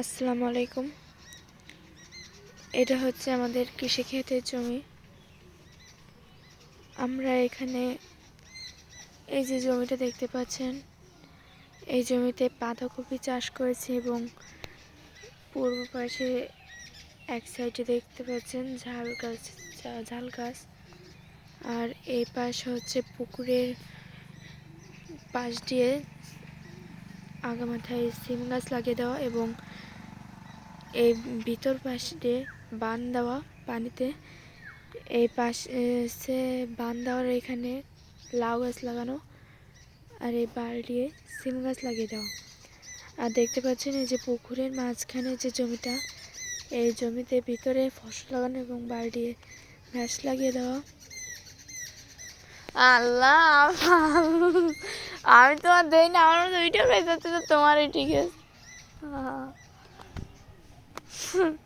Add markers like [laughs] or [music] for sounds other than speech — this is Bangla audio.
আসসালামু আলাইকুম। এটা হচ্ছে আমাদের কৃষিক্ষেতের জমি। আমরা এখানে এই যে জমিটা দেখতে পাচ্ছেন, এই জমিতে বাঁধাকপি চাষ করেছি এবং পূর্ব পাশে এক সাইডে দেখতে পাচ্ছেন ঝাল গাছ ঝাল গাছ। আর এই পাশ হচ্ছে পুকুরের পাশ দিয়ে আগামাথায় সিম গাছ লাগিয়ে দেওয়া এবং এই ভিতর পাশ বান দেওয়া পানিতে, এই পাশে বান দেওয়ার এখানে লাউ গাছ লাগানো আর এই বাল দিয়ে সিম গাছ লাগিয়ে দেওয়া। আর দেখতে পাচ্ছেন এই যে পুকুরের মাঝখানে যে জমিটা, এই জমিতে ভিতরে ফসল লাগানো এবং বাল দিয়ে ঘাস লাগিয়ে দেওয়া। আল্লাহ আমি তোমার দেই না, আমার ভিডিও পেয়ে যাচ্ছে তো তোমারই, ঠিক আছে? 是 [laughs]